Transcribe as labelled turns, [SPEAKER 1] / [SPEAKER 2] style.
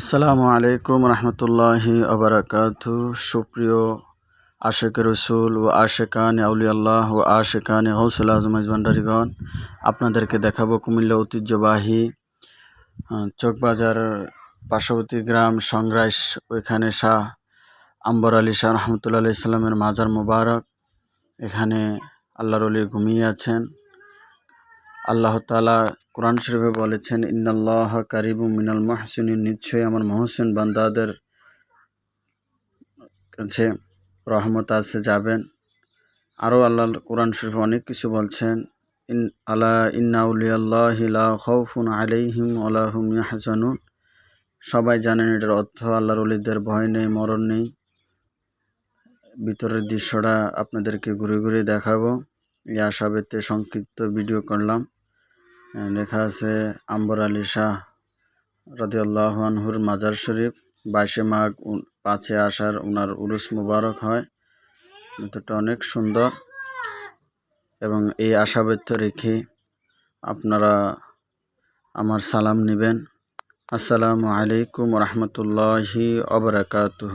[SPEAKER 1] আসসালামু আলাইকুম রহমতুল্লাহি আবরাকাতু সুপ্রিয় আশেক রসুল ও আশেকান আউলিয়াল্লাহ ও আশেকান হৌসুল আজম ভান্ডারিগণ, আপনাদেরকে দেখাবো কুমিল্লা ঐতিহ্যবাহী চকবাজার পার্শ্ববর্তী গ্রাম সংগ্রাস, ওইখানে শাহ আম্বর আলী শাহ রহমতুল্লাহ আলি ইসলামের মাজার মুবারক। এখানে আল্লাহর অলি ঘুমিয়ে আছেন। আল্লাহ তালা কোরআন শরীফে বলেছেন, ইন্নাল্লাহ কারিবু মিনাল মাহসিন নিশ্চয়ই আমার মহসিন বান্দাদের কাছে রহমত আছে, যাবেন। আরও আল্লাহ কোরআন শরীফে অনেক কিছু বলছেন, ইন আলা ইন্না উলিয়াল্লাহি লা খাউফুন আলাইহিম ওয়া হুম ইয়াহজানুন। সবাই জানেন এটার অর্থ আল্লাহর অলিদের ভয় নেই, মরণ নেই। ভিতরের দৃশ্যটা আপনাদেরকে ঘুরে ঘুরে দেখাবো। এই আশাবেতে সংক্ষিপ্ত ভিডিও করলাম। লেখা আছে, আম্বর আলী শাহ রাদিয়াল্লাহ আনহুর মাজার শরীফ, বাইশে মাঘ পাঁচে আষাঢ় ওনার উরুস মুবারক হয়। ভিতরটা অনেক সুন্দর এবং এই আশাব্যক্ত রেখে আপনারা আমার সালাম নেবেন। আসসালামু আলাইকুম রহমতুল্লাহি অবরাকাতুহ